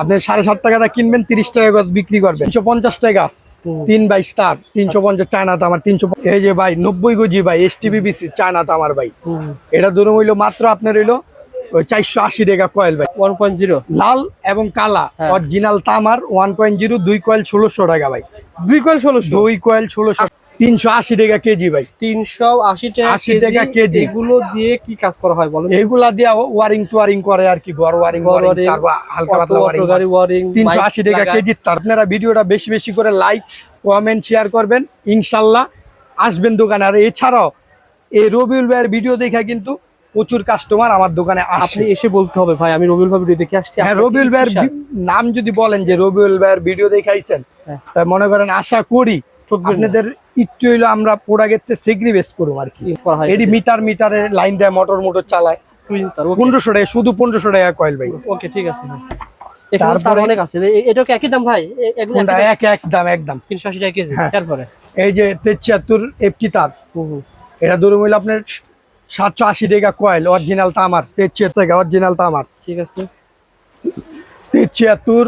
আপনি সাড়ে সাত টাকা দা কিনবেন তিরিশ টাকা বিক্রি করবেন। তিনশো পঞ্চাশ টাকা তিন বাই স্টার তিনশো পঞ্চাশ চায়না তামার তিনশো এই যে ভাই নব্বই গজি ভাই এস টিভিবিসি চায়না তো আমার ভাই। এটা ধরুন হইল মাত্র আপনার হইল চারশো আশি টাকা কয়েল ভাই। One point zero? লাল এবং কালা হ্যাঁ। অরিজিনাল তামার ওয়ান পয়েন্ট জিরো দুই কয়েল ষোলোশো টাকা ভাই। দুই কয়েল ষোলোশো? দুই কয়েল ষোলোশো তিনশো আশি টাকা কেজি ভাই। তিনশো আশি টাকা 80 টাকা কেজি। এগুলো দিয়ে কি কাজ করা হয় বলেন? এইগুলা দিয়া ওয়ারিং টুয়ারিং করে আর কি ঘর ওয়ারিং হালকা পাতলা ওয়ারিং তিনশো আশি টাকা কেজি তার আপনারা ভিডিওটা বেশি বেশি করে লাইক কমেন্ট শেয়ার করবেন। ইনশাল্লাহ আসবেন দোকানে। আর এছাড়াও এই রবিউল ভাইয়ের ভিডিও দেখা কিন্তু প্রচুর কাস্টমার আমার দোকানে আপনি আসে এসে বলতে হবে ভাই আমি রবিউল ভাই ভিডিও দেখে আসছি। হ্যাঁ রবিউল ভাইয়ের নাম যদি বলেন যে রবিউল ভাইয়ের ভিডিও দেখাইছেন হ্যাঁ। তাই মনে করেন আশা করি। আপনাদের একটু হইল আমরা প্রোডাক্টের সেগ্রিভেস্ট করুম আর কি। এটি মিটার মিটারে লাইন দেয় মোটর মোটর চালায়। পনেরোশো টাকা শুধু পনেরোশো টাকা কয়েল ভাই। ওকে ঠিক আছে। তারপরে- অনেক আছে। এটা একই দাম ভাই? এক এক দাম একদম তিনশো আশি টাকা কেজি হ্যাঁ। তারপরে? এই যে তেছিয়াত্তর এফটি তার। এটা ধরুন হইল আপনার সাতশো আশি টাকা কয়েল অরিজিনাল তামার তেছিয়াত্তর টাকা অরিজিনাল তামার ঠিক আছে। তেছিয়াত্তর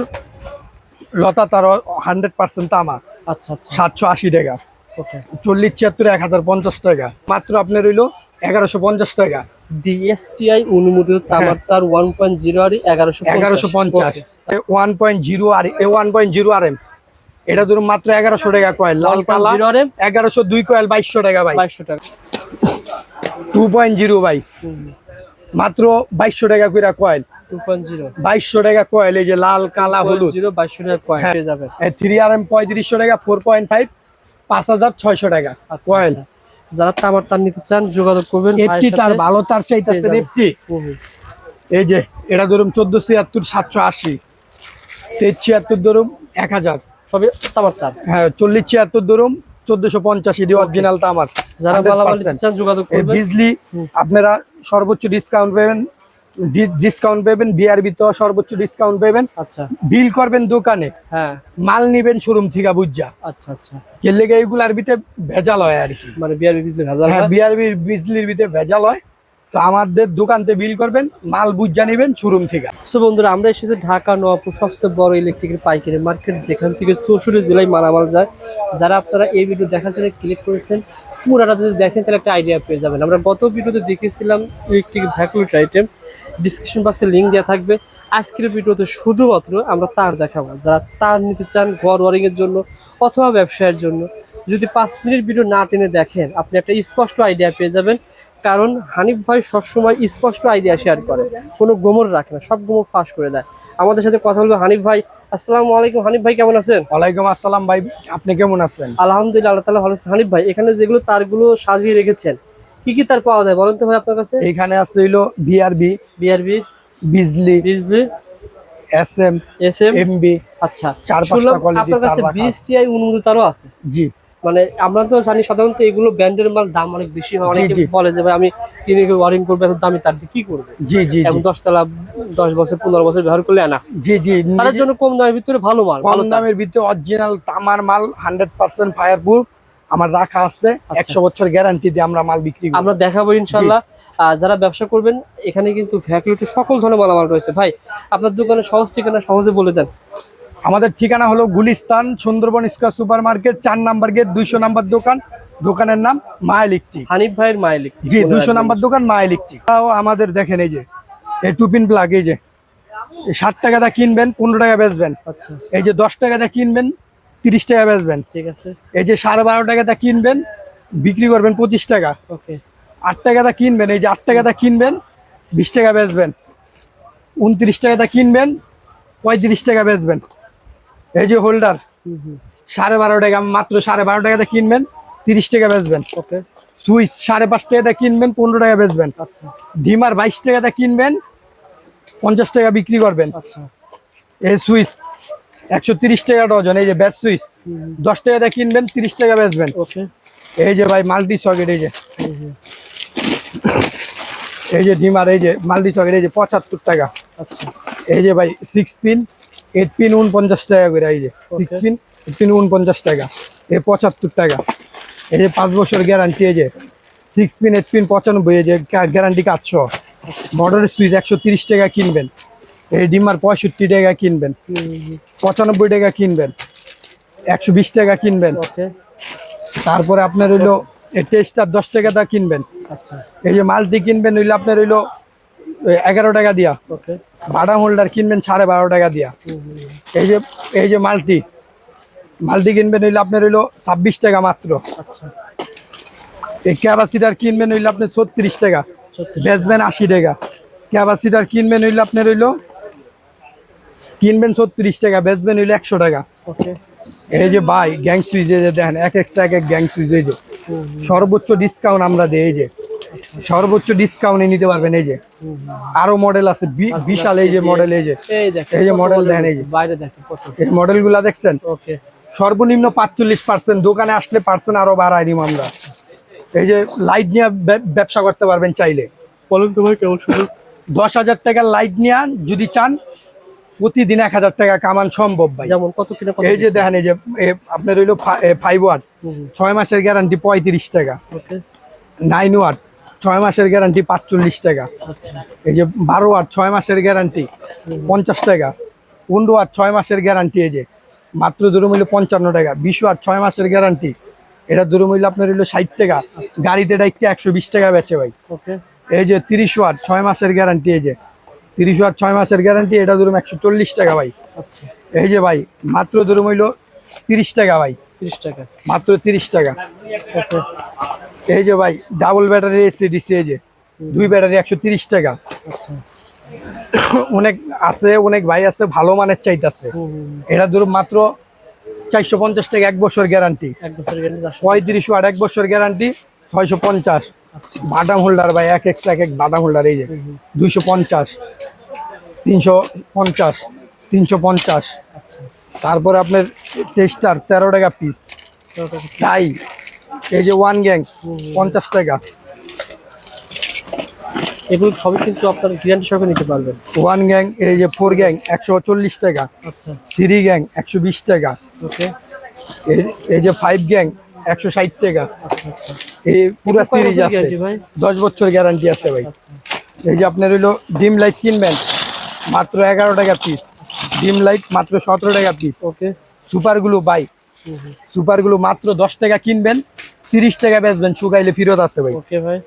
লতা তার হান্ড্রেড পার্সেন্ট তামার আচ্ছা আচ্ছা। সাতশো আশি টাকা। ওকে। চল্লিশ ছিয়াত্তর এক হাজার পঞ্চাশ টাকা। মাত্র আপনার হইল এগারোশো পঞ্চাশ টাকা। বিএসটিআই অনুমোদিত তামার তার ওয়ান পয়েন্ট জিরো আর এগারোশো হ্যাঁ। এগারোশো পঞ্চাশ। ওয়ান পয়েন্ট জিরো আর এ one point zero R M এটা ধরুন মাত্র এগারোশো টাকা কয়েল। লাল কালা জিরো আর এম এগারোশো দুই কয়েল বাইশশো টাকা ভাই। বাইশশো টাকা। টু পয়েন্ট জিরো ভাই। মাত্র বাইশশো টাকা করে কয়েল। বাইশশো টাকা কয়েল এই যে লাল কালা হলুদ। বাইশশো টাকা কয়েন হ্যাঁ। পেয়ে যাবে থ্রি আর এম পঁয়ত্রিশশো টাকা ফোর পয়েন্ট ফাইভ পাঁচ হাজার ছয়শো টাকা আচ্ছা, কয়েল আচ্ছা। যারা তামার তার নিতে চান যোগাযোগ করবেন এফটি তার ভালো তার চাইতেছে এফটি। এই যে এটা ধরুন চোদ্দ ছিয়াত্তর সাতশো আশি। তেইশ ছিয়াত্তর ধরুন এক হাজার। সবই তামার তার। হ্যাঁ চল্লিশ ছিয়াত্তর ধরুন চোদ্দশো পঞ্চাশ এটি অরিজিনাল তো আমার যারা 100% নিতে চান যোগাযোগ এই করবেন। বিজলি আপনারা সর্বোচ্চ ডিসকাউন্ট পাবেন ডিসকাউন্ট পাবেন বিআরবি তো সর্বোচ্চ ডিসকাউন্ট পাবেন। আচ্ছা। বিল করবেন দোকানে। হ্যাঁ। মাল নিবেন শোরুম থেকে বুঝা। আচ্ছা আচ্ছা। এর লেগে এইগুলার ভিতরে ভেজাল হয় আর কি। মানে বিআরবি বিজলি ভেজাল হ্যাঁ। বিআরবি বিজলির ভিতরে ভেজাল হয়। তো আমাদের দোকানতে বিল করবেন মাল বুঝা নিবেন শোরুম থেকে। সো বন্ধুরা আমরা এসেছি ঢাকা নবাবপুর সবচেয়ে বড় ইলেকট্রিকের পাইকারি মার্কেট যেখান থেকে চৌষট্টি জেলায় মালামাল যায়। যারা আপনারা এই ভিডিও দেখার জন্য ক্লিক করেছেন পুরাটা যদি দেখেন, তাহলে একটা আইডিয়া পেয়ে যাবেন। আমরা গত ভিডিওতে দেখেছিলাম ইলেকট্রিক ভ্যাকুলেট আইটেম ডিসক্রিপশন বক্সে লিঙ্ক দেওয়া থাকবে। আজকের ভিডিওতে শুধুমাত্র আমরা তার দেখাবো। যারা তার নিতে চান ঘর ওয়ারিংয়ের জন্য অথবা ব্যবসায়ের জন্য, যদি পাঁচ মিনিট ভিডিও না টেনে দেখেন, আপনি একটা স্পষ্ট আইডিয়া পেয়ে যাবেন। কারণ হানিফ ভাই সবসময় স্পষ্ট আইডিয়া শেয়ার করে। কোনো গোমর রাখে না, সব গোমর ফাঁস করে দেয়। আমাদের সাথে কথা বলব হানিফ ভাই। আসসালামু আলাইকুম হানিফ ভাই কেমন আছেন? ওয়ালাইকুম আসসালাম ভাই আপনি কেমন আছেন? আলহামদুলিল্লাহ আল্লাহ ভালো আছেন। হানিফ ভাই এখানে যেগুলো তারগুলো সাজিয়ে রেখেছেন কি কি তার পাওয়া যায় বলেন তো ভাই আপনার কাছে? এখানে আছে হইল BRB BRB Bijli Bijli S M S M MB আচ্ছা। চার পাঁচটা আপনার কাছে বিএসটিআই অনুমোদিত তারও আছে। জি। মানে আমরা তো জানি সাধারণত এগুলো ব্র্যান্ডের মাল দাম অনেক বেশি হয়। অনেকে। বলে যে ভাই আমি ক্লিনিকে ওয়ারিং করব এত দামি তার কি করবে? জি জি এবং জি দশতলা দশ বছর পনেরো বছর ব্যবহার করলে আনা। জি জি। তার জন্য কম দামের ভিতরে ভালো মাল কম ভালো দামের ভিতরে অরিজিনাল তামার মাল হান্ড্রেড পার্সেন্ট ফায়ার প্রুফ আমার রাখা আছে। একশো বছর গ্যারান্টি দিয়ে আমরা মাল বিক্রি করি। আমরা দেখাবো ইনশাল্লাহ যারা ব্যবসা করবেন এখানে কিন্তু ভ্যাকুলেটর সকল ধরনের মালামাল রয়েছে। ভাই আপনার দোকানে সহজ ঠিকানা সহজে বলে দেন। আমাদের ঠিকানা হলো Gulistan Sundarban square super market চার নাম্বার গেট দুইশো নাম্বার দোকান। দোকানের নাম মা ইলেকট্রিক হানিফ ভাইয়ের মাইলিক জি দুইশো নাম্বার দোকান মা ইলেকট্রিক তাও আমাদের দেখেন এই যে এই টুপিন প্লাগ এই যে ষাট টাকা দা কিনবেন পনেরো টাকা বেচবেন। আচ্ছা। এই যে দশ টাকা দা কিনবেন তিরিশ টাকা বেচবেন। ঠিক আছে। এই যে সাড়ে বারো টাকা দা কিনবেন বিক্রি করবেন পঁচিশ টাকা। ওকে। আট টাকা দা কিনবেন এই যে আট টাকা দা কিনবেন বিশ টাকা বেচবেন। উনত্রিশ টাকা দা কিনবেন পঁয়ত্রিশ টাকা বেচবেন। এই যে হোল্ডার সাড়ে বারো টাকা মাত্র সাড়ে বারো টাকাতে কিনবেন তিরিশ টাকা বেচবেন। ওকে। সুইচ সাড়ে পাঁচ টাকাতে কিনবেন পনেরো টাকা বেচবেন। আচ্ছা। ডিমার বাইশ টাকাতে কিনবেন পঞ্চাশ টাকা বিক্রি করবেন। আচ্ছা। এই সুইচ একশো তিরিশ টাকা ডজন এই যে ব্যাট সুইচ দশ টাকাতে কিনবেন তিরিশ টাকা বেচবেন। ওকে। এই যে ভাই মাল্টি সকেট এই যে। এই যে ডিমার এই যে মাল্টি সকেট এই যে পঁচাত্তর টাকা। আচ্ছা। এই যে ভাই সিক্স পিন এইট পিন উনপঞ্চাশ টাকা করে এই যে সিক্স পিন এইট পিন উনপঞ্চাশ টাকা এই পঁচাত্তর টাকা। এই যে পাঁচ বছর গ্যারান্টি এই যে সিক্স পিন এইট পিন পঁচানব্বই এই যে গ্যারান্টি কাটছো মডেলের সুইচ একশো তিরিশ টাকা কিনবেন। এই ডিমার পঁয়ষট্টি টাকা কিনবেন। পঁচানব্বই টাকা কিনবেন। একশো বিশ টাকা কিনবেন। ওকে তারপরে আপনার হইল এই টেস্টার দশ টাকা দা কিনবেন। আচ্ছা। এই যে মালটি কিনবেন হইল আপনার হইল এ, এগারো টাকা দিয়া। ওকে হোল্ডার কিনবেন সাড়ে বারো টাকা দিয়া। এই যে এই যে মাল্টি মাল্টি কিনবেন হইল আপনার হইল ছাব্বিশ টাকা মাত্র। আচ্ছা। এই ক্যাপাসিটার কিনবেন হইল আপনি ছত্রিশ টাকা বেচবেন আশি টাকা। ক্যাপাসিটার কিনবেন হইল আপনার হইল কিনবেন ছত্রিশ টাকা বেচবেন হইল একশো টাকা। ওকে এই যে ভাই গ্যাং সুইচ এই যে দেখেন এক একটা এক এক গ্যাং সুইচ এই যে। সর্বোচ্চ ডিসকাউন্ট আমরা দিই এই যে। সর্বোচ্চ ডিসকাউন্টে নিতে পারবেন এই যে। আরও মডেল আছে বি- বিশাল এই যে মডেল এই যে। এই যে মডেল দেখেন এই যে। বাইরে দেখেন এই মডেলগুলা দেখছেন? ওকে। সর্বনিম্ন পাঁচচল্লিশ পার্সেন্ট দোকানে আসলে পার্সেন্ট আরও বাড়াই দিব আমরা। এই যে লাইট নিয়ে ব্যবসা করতে পারবেন চাইলে। বলুন তো ভাই কেমন শুধু দশ হাজার টাকার লাইট নিয়ে যদি চান প্রতিদিন এক হাজার টাকা কামান সম্ভব ভাই। যেমন কত কিনা কত এই যে দেখেন এই যে আপনার হইল ফাইভ ওয়াট ছয় মাসের গ্যারান্টি পঁয়ত্রিশ টাকা। ওকে। নাইন ওয়াট ছয় মাসের গ্যারান্টি পাঁচচল্লিশ টাকা। আচ্ছা। এই যে বারো ওয়াট ছয় মাসের গ্যারান্টি পঞ্চাশ টাকা। পনেরো ওয়াট ছয় মাসের গ্যারান্টি এই যে মাত্র দুরমূল্য পঞ্চান্ন টাকা। বিশ ওয়াট ছয় মাসের গ্যারান্টি এটা দুরমূল্য আপনার হইল ষাট টাকা। গাড়িতে এটা একটু একশো বিশ টাকা বেচে ভাই। এই যে তিরিশ ওয়াট ছয় মাসের গ্যারান্টি এই যে তিরিশ ওয়াট ছয় মাসের গ্যারান্টি এটা ধরুন একশো চল্লিশ টাকা ভাই। আচ্ছা। এই যে ভাই মাত্র ধরুন হইল তিরিশ টাকা ভাই। তিরিশ টাকা। মাত্র তিরিশ টাকা। এই যে ভাই ডাবল ব্যাটারি এসি দিচ্ছে এই যে দুই ব্যাটারি একশো তিরিশ টাকা। আচ্ছা। অনেক আছে অনেক ভাই আছে ভালো মানের চাইতেছে। এটা ধরুন মাত্র চারশো পঞ্চাশ টাকা এক বছর গ্যারান্টি এক বছর গেলে চারশো পঁয়ত্রিশ ওয়াট এক বছর গ্যারান্টি ছয়শো পঞ্চাশ। আচ্ছা। বাদাম হোল্ডার ভাই এক এক্সট্রা এক এক বাদাম হোল্ডার এই যে দুইশো পঞ্চাশ তিনশো পঞ্চাশ তিনশো পঞ্চাশ। আচ্ছা। তারপরে আপনার টেস্টার তেরো টাকা পিস। টাই এই যে ওয়ান গ্যাং পঞ্চাশ টাকা। এগুলো সবই কিন্তু আপনার গ্যারান্টি সহকারে নিতে পারবেন। ওয়ান গ্যাং এই যে ফোর গ্যাং একশো চল্লিশ টাকা। আচ্ছা। থ্রি গ্যাং একশো বিশ টাকা। ওকে। এই- যে ফাইভ গ্যাং একশো ষাট টাকা। এই পুরো সিরিজ আছে। দশ বছর গ্যারান্টি আছে ভাই। আচ্ছা। এই যে আপনার হইল ডিম লাইট কিনবেন মাত্র এগারো টাকা পিস ডিম লাইট মাত্র সতেরো টাকা পিস ওকে। সুপারগুলো বাই সুপারগুলো মাত্র দশ টাকা কিনবেন। তিরিশ টাকা বেচবেন শুকাইলে ফিরত আছে ভাই। ওকে ভাই।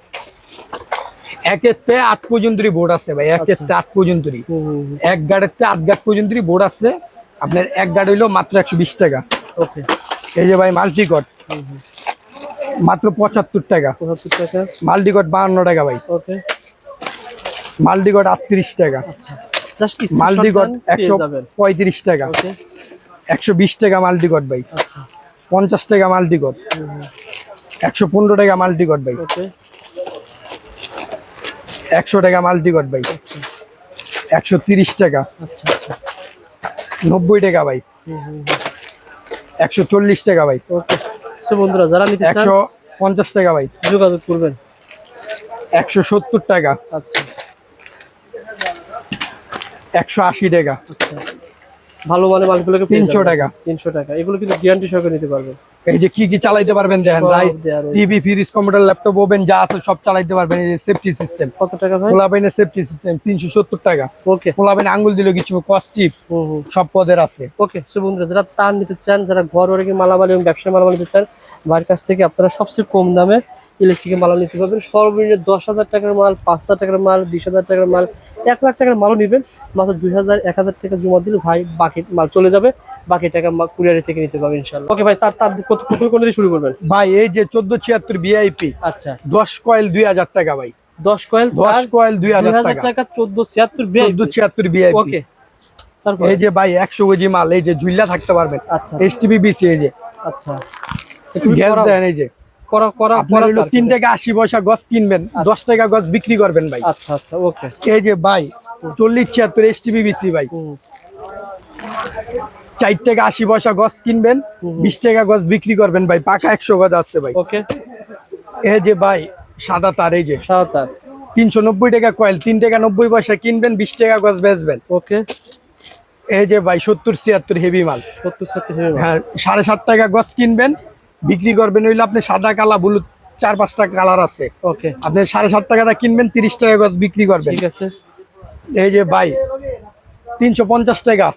আট পর্যন্তই বোর্ড আছে ভাই একের আট পর্যন্তই। এক আট গাড় পর্যন্তই বোর্ড আছে আপনার এক গাড় হইল মাত্র একশো বিশ টাকা। ওকে। এই যে ভাই মাল্টিকট মাত্র পঁচাত্তর টাকা। পঁচাত্তর টাকা। মাল্টিকট বাহান্ন টাকা ভাই। ওকে। মাল্টিকট আটত্রিশ টাকা। আচ্ছা। মাল্টিকট একশো পঁয়ত্রিশ টাকা। একশো বিশ টাকা মাল্টিকট ভাই। আচ্ছা। পঞ্চাশ টাকা মাল্টিকট। একশো পনেরো টাকা মাল্টিকট ভাই ওকে একশো টাকা মাল্টিকট ভাই একশো তিরিশ টাকা। আচ্ছা আচ্ছা। নব্বই টাকা ভাই একশো চল্লিশ টাকা ভাই বন্ধুরা যারা নিতে একশো পঞ্চাশ টাকা ভাই যোগাযোগ করবেন। একশো সত্তর টাকা। আচ্ছা। একশো আশি টাকা। আচ্ছা। ভালো মানে মালগুলোকে পেয়ে 300 টাকা। 300 টাকা। এগুলো কিন্তু গ্যারান্টি সহকারে নিতে পারবেন। এই যে কি কি চালাইতে পারবেন দেখেন রয়েছে। TV fridge computer laptop oven যা আছে সব চালাইতে পারবেন। এই যে সেফটি সিস্টেম কত টাকা ভাই? পোলাবেনের সেফটি সিস্টেম তিনশো সত্তর টাকা। ওকে পোলাবেন আঙ্গুল দিলে কিছু কস্টিপ সব পদের আছে। ওকে সো বন্ধুরা যারা তার নিতে চান যারা ঘর ওরে মালামাল এবং ব্যবসার মালামাল নিতে চান বাড়ির কাছ থেকে আপনারা সবচেয়ে কম দামে ইলেকট্রিকের মাল নিতে পারবেন। সর্বনিম্ন দশ হাজার টাকার মাল পাঁচ হাজার টাকার মাল বিশ হাজার টাকার মাল এক লাখ টাকার মালও নেবেন। মাত্র দুই হাজার এক হাজার টাকা জমা দিলে ভাই বাকি মাল চলে যাবে। বাকি টাকা কুরিয়ারি থেকে নিতে পারবেন ইনশাল্লাহ ওকে ভাই তার তার কত কত কোন দিয়ে শুরু করবেন? ভাই এই যে চোদ্দ ছিয়াত্তর ভিআইপি আচ্ছা। দশ কয়েল দুই হাজার টাকা ভাই। দশ কয়েল দশ কয়েল দুই হাজার টাকা। চোদ্দ ছিয়াত্তর চোদ্দ ছিয়াত্তর ভিআইপি ওকে। তারপর? এই যে ভাই একশো কেজি মাল এই যে ঝুল্লা থাকতে পারবেন। আচ্ছা। এস টিভি বিসি এই যে। আচ্ছা। গ্যাস দেন এই যে। তার তিন টাকা আশি পয়সা গছ কিনবেন দশ টাকা গছ বিক্রি করবেন ভাই। আচ্ছা আচ্ছা ওকে। এই যে ভাই চল্লিশ ছিয়াত্তর এস টিভি বিসি ভাই। চার টাকা আশি পয়সা গছ কিনবেন বিশ টাকা গছ বিক্রি করবেন ভাই পাকা একশো গজ আছে ভাই। ওকে। এই যে ভাই সাদা তার এই যে। সাঁতার তিনশো নব্বই টাকা কয়েল তিন টাকা নব্বই পয়সা কিনবেন বিশ টাকা গছ বেচবেন। ওকে। এই যে ভাই সত্তর ছিয়াত্তর হেভি মাল। সত্তর গেল। হ্যাঁ সাড়ে সাত টাকা গছ কিনবেন বিক্রি করবেন হইলে আপনি সাদা কালা ব্লু চার পাঁচটা কালার আছে। ওকে। আপনি সাড়ে সাত টাকাটা কিনবেন তিরিশ টাকা গছ বিক্রি করবেন। ঠিক আছে। এই যে ভাই তিনশো পঞ্চাশ টাকা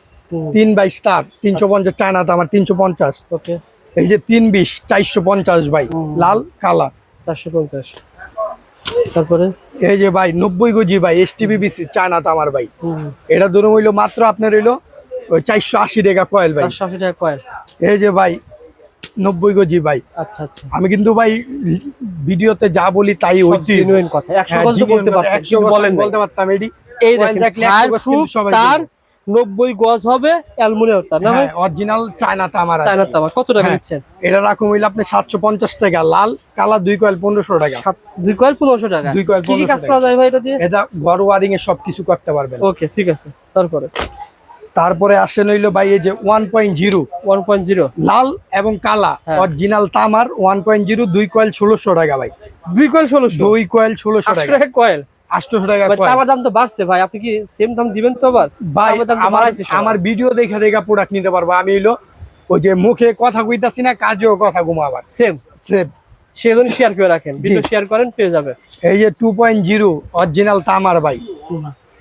তিন বাইশ তার তিনশো পঞ্চাশ চায়না তো আমার তিনশো পঞ্চাশ। ওকে। এই যে তিন বিশ চারশো পঞ্চাশ ভাই লাল কালা। চারশো পঞ্চাশ। তারপরে? এই যে ভাই নব্বই গজি ভাই এস টিভিবিসি চায়না তো আমার ভাই। এটা ধরুন হইল মাত্র আপনার হইল ওই চারশো আশি টাকা কয়েল ভাই। চারশো আশি টাকা কয়েল। এই যে ভাই নব্বই গজি ভাই। আচ্ছা আচ্ছা। আমি কিন্তু ভাই ভিডিওতে যা বলি তাই কথা। কথা। বলতে কিন্তু বলেন বলতে পারতাম এই দেখেন গজ তার হবে অ্যালুমিনিয়াম তার না ভাই? অরিজিনাল চায়না তামার আর চায়না কি। কত টাকা হ্যাঁ। দিচ্ছেন এটা রাখুন হইলে আপনি সাতশো পঞ্চাশ টাকা লাল কালা দুই কয়েল পনেরোশো টাকা। সাত দুই কয়েল পনেরোশো টাকা। দুই কয়েল কি কি কাজ করা যায় ভাই এটা দিয়ে? এটা ঘর ওয়ারিং এ সবকিছু করতে পারবেন। ওকে ঠিক আছে। তারপরে? তারপরে আসেন হইল ভাই এই যে one point zero one point zero লাল এবং কালা। অরিজিনাল তামার ওয়ান পয়েন্ট জিরো দুই কয়েল ষোলোশো টাকা ভাই। দুই কয়েল ষোলোশো? দুই কয়েল ষোলোশো টাকা। কয়েল আটশোশো টাকা তামার দাম তো বাড়ছে ভাই আপনি কি সেম দাম দিবেন তো আবার? ভাই আমার আমার ভিডিও দেখে দেখে প্রোডাক্ট নিতে পারব। আমি হইল ওই যে মুখে কথা কইতাছি না কাজেও কথা সেম সেজন্য শেয়ার করে রাখেন। ভিডিও শেয়ার করেন পেয়ে যাবে। এই যে টু পয়েন্ট জিরো অরিজিনাল তামার ভাই।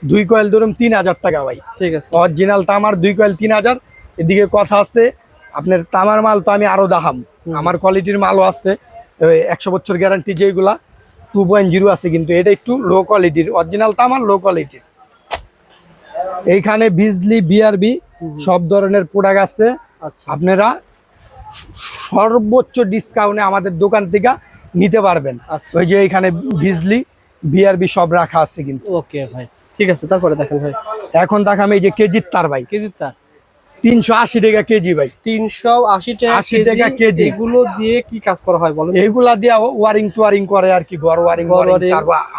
দুই কয়েল ধরুন তিন হাজার টাকা ভাই। ঠিক আছে। অরিজিনাল তামার দুই কয়েল তিন হাজার। এদিকে কথা আসছে আপনার তামার মাল তো আমি আরও দাহাম আমার কোয়ালিটির মালও আসছে একশো বছর গ্যারান্টি যেগুলা টু পয়েন্ট জিরো আছে কিন্তু এটা একটু লো কোয়ালিটির অরিজিনাল তামার লো কোয়ালিটির এইখানে বিজলি বিআরবি সব ধরনের প্রোডাক্ট আছে। আচ্ছা। আপনারা সর্বোচ্চ ডিসকাউন্টে আমাদের দোকান থেকে নিতে পারবেন। আচ্ছা। ওই যে এখানে বিজলি বিআরবি সব রাখা আছে কিন্তু। ওকে ভাই। ঠিক আছে তারপরে দেখেন ভাই। এখন দেখাম এই যে কেজির তার ভাই। কেজি তার। তিনশো আশি টাকা কেজি ভাই। তিনশো আশি টাকা 80 টাকা কেজি। এগুলো দিয়ে কি কাজ করা হয় বলেন? এইগুলা দিয়ে ওয়ারিং টুয়ারিং করে আর কি ঘর ওয়ারিং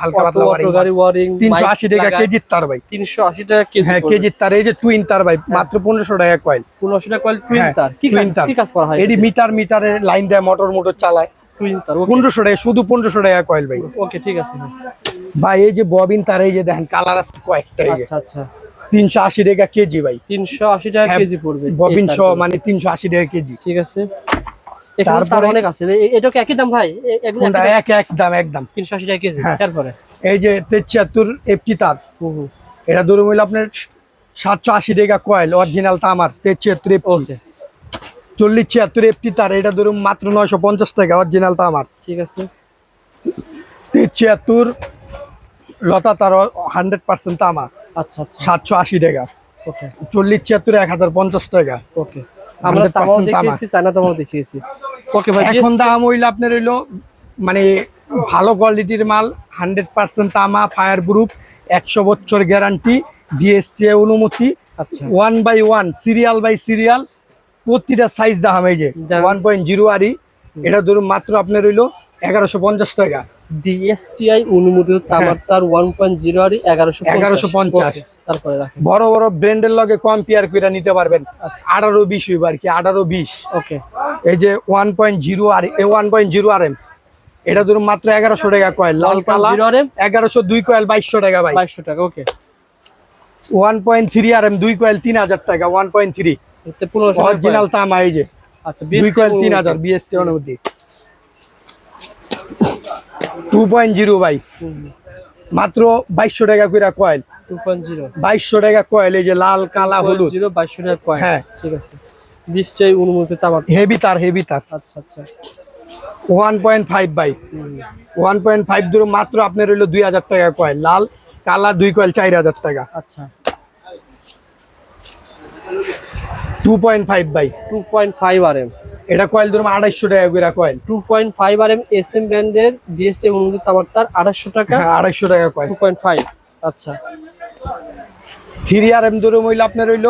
হালকা পাতলা ওয়ারিং তিনশো আশি টাকা কেজির তার ভাই। তিনশো আশি টাকা কেজি হ্যাঁ কেজির তার এই যে টুইন তার ভাই মাত্র পনেরোশো টাকা কয়েল পনেরোশো টাকা কয়েল টুইন হ্যাঁ, তার। কি তার। কি কাজ করা হয়? এটি মিটার মিটারে লাইন দেয় মোটর মোটর চালায়। টুইন তার পনেরোশো টাকা শুধু পনেরোশো টাকা কয়েল ভাই। ওকে ঠিক আছে। ভাই। এই যে ববিন তার এই যে দেখেন কালার আছে কয়েকটা আচ্ছা আচ্ছা। তিনশো আশি টাকা কেজি ভাই। তিনশো আশি টাকা হ্যাঁ, কেজি পড়বে। ববিন সহ মানে তিনশো আশি টাকা কেজি। ঠিক আছে। তারপরে- অনেক আছে। এটা কি একই দাম ভাই? এক এক দাম একদম তিনশো আশি টাকা কেজি। হ্যাঁ। তারপরে? এই যে তেছিয়াত্তর এফটি তার। এটা ধরুন হইল আপনার সাতশো আশি টাকা কয়েল অরিজিনাল তামার তেছিয়াত্তর এফটি। চল্লিশ ছিয়াত্তর এফটি তার। এটা ধরুন মাত্র নয়শো পঞ্চাশ টাকা অরিজিনাল তামার ঠিক আছে। ছিয়াত্তর লতা তার হান্ড্রেড পার্সেন্ট তামা। আচ্ছা আচ্ছা। সাতশো আশি টাকা। ওকে। চল্লিশ ছিয়াত্তর এক হাজার পঞ্চাশ টাকা। ওকে। আমরা তামাও দেখিয়েছি চায়না তামাও দেখিয়েছি। ওকে ভাই এখন দাম হইল আপনার হইল মানে ভালো কোয়ালিটির মাল হান্ড্রেড পার্সেন্ট তামা ফায়ার প্রুফ একশো বছর গ্যারান্টি ডিএসটি অনুমতি। আচ্ছা। One by one serial by serial প্রতিটা সাইজ দাম এই যে ওয়ান পয়েন্ট জিরো আরই এটা ধরুন মাত্র আপনার হইল এগারোশো পঞ্চাশ টাকা। ডিএসটিআই অনুমোদিত তামার তার ওয়ান পয়েন্ট জিরো আর এগারোশো 1150 তারপরে বড় বড় ব্র্যান্ডের লগে কম্পেয়ার করে নিতে পারবেন। আচ্ছা। আঠারো বিশ হইব কি আঠারো বিশ। ওকে এই যে ওয়ান পয়েন্ট জিরো আর one point zero R M এটা ধরুন মাত্র এগারোশো টাকা কয়েল লাল কালা এগারোশো দুই কয়েল বাইশশো টাকা ভাই। বাইশশো টাকা okay one point three R M দুই কয়েল তিন হাজার টাকা ওয়ান পয়েন্ট থ্রি অরিজিনাল তামা এই যে। আচ্ছা দুই কয়েল তিন হাজার বিএসটি অনুমতি টু পয়েন্ট জিরো ভাই। মাত্র বাইশশো টাকা করে কয়েল বাইশশো টাকা কয়েল এই যে লাল কালা হলুদ। জিরো বাইশশো টাকা কয়েন হ্যাঁ। ঠিক আছে। বিশটাই হেভি তার হেভি তার। আচ্ছা আচ্ছা। One point five by one point five ধরো মাত্র আপনার হইল দুই হাজার টাকা কয়েল লাল কালা দুই কয়েল চার হাজার টাকা। আচ্ছা। Two point five by two point five R M এটা কয়েল ধরুন আড়াইশো টাকা করে coil two point five R M S M ব্র্যান্ডের বিএসটি অনুমোদিত তামার তার আড়াইশো টাকা। হ্যাঁ আড়াইশো টাকা কয়েল টু পয়েন্ট ফাইভ আচ্ছা। থ্রি আর এম ধরুন হইল আপনার হইল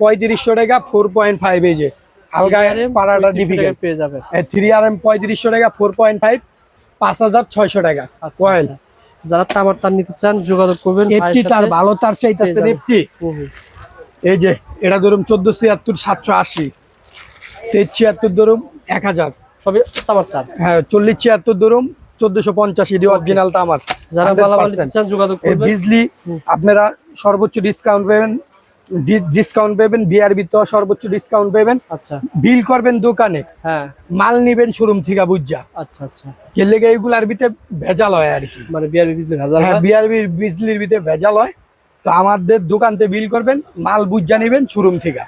পঁয়ত্রিশশো টাকা ফোর পয়েন্ট ফাইভ এই যে। আলগা পাড়াটা 35 ডিপিক্যাল টাকায় পেয়ে যাবেন। থ্রি আর এম পঁয়ত্রিশশো টাকা ফোর পয়েন্ট ফাইভ পাঁচ হাজার ছয়শো টাকা আচ্ছা, কয়েল আচ্ছা। যারা তামার তার নিতে চান যোগাযোগ করবেন এফটি তার ভালো তার চাইতেছেন এফটি। এই যে এটা ধরুন চোদ্দ ছিয়াত্তর সাতশো আশি। তেইশ ছিয়াত্তর ধরুন এক হাজার। সবই তামার তার হ্যাঁ চল্লিশ ছিয়াত্তর ধরুন চোদ্দশো পঞ্চাশ এটি অরিজিনালটা আমার। যারা 100% মালামাল নিতে চান যোগাযোগ বিজলি আপনারা সর্বোচ্চ ডিসকাউন্ট পাবেন ডিসকাউন্ট পাবেন বিআরবি তো সর্বোচ্চ ডিসকাউন্ট পাবেন। আচ্ছা। বিল করবেন দোকানে। হ্যাঁ। মাল নিবেন শোরুম থেকে বুঝা। আচ্ছা আচ্ছা। কে লেগে এইগুলার ভিতরে ভেজাল হয় আর কি। মানে বিআরবি বিজনেস হাজার হ্যাঁ? বিআরবি বিজলির ভিতরে ভেজাল হয়। তো আমাদের দোকানতে বিল করবেন মাল বুঝা নেবেন শোরুম থেকে।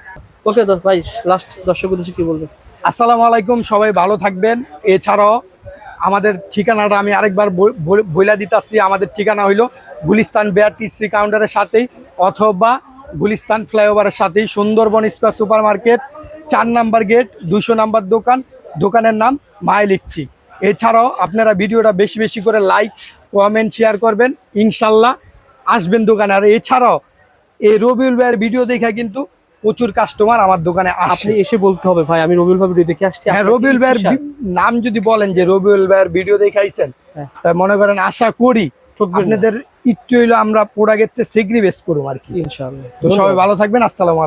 ওকে তো ভাই লাস্ট দর্শক উদ্দেশ্যে কি বলবেন? আসসালামু আলাইকুম, সবাই ভালো থাকবেন। এছাড়াও আমাদের ঠিকানাটা আমি আরেকবার বইলা দিতেছি। আমাদের ঠিকানা হইল গুলিস্তান বিআরটিসি কাউন্টারের সাথেই অথবা গুলিস্তান ফ্লাইওভারের সাথেই সুন্দরবন স্কোয়ার সুপার মার্কেট চার নাম্বার গেট দুশো নাম্বার দোকান, দোকানের নাম মা লিখছি এছাড়াও আপনারা ভিডিওটা বেশি বেশি করে লাইক, কমেন্ট, শেয়ার করবেন। ইনশাল্লাহ আসবেন দোকানে। আর এছাড়াও এই রবিউল ভাইয়ের ভিডিও দেখে কিন্তু প্রচুর কাস্টমার আমার দোকানে আপনি এসে বলতে হবে ভাই আমি রবিউল ভাই ভিডিও দেখে আসছি। হ্যাঁ রবিউল ভাইয়ের নাম যদি বলেন যে রবিউল ভাইয়ের ভিডিও দেখাইছেন হ্যাঁ। তাই মনে করেন আশা করি। আপনাদের ইচ্ছে হইল আমরা প্রোডাক্টের সেগ্রিভেস্ট করুম আর কি। ইনশাআল্লাহ। তো সবাই ভালো থাকবেন আসসালামু আলাইকুম।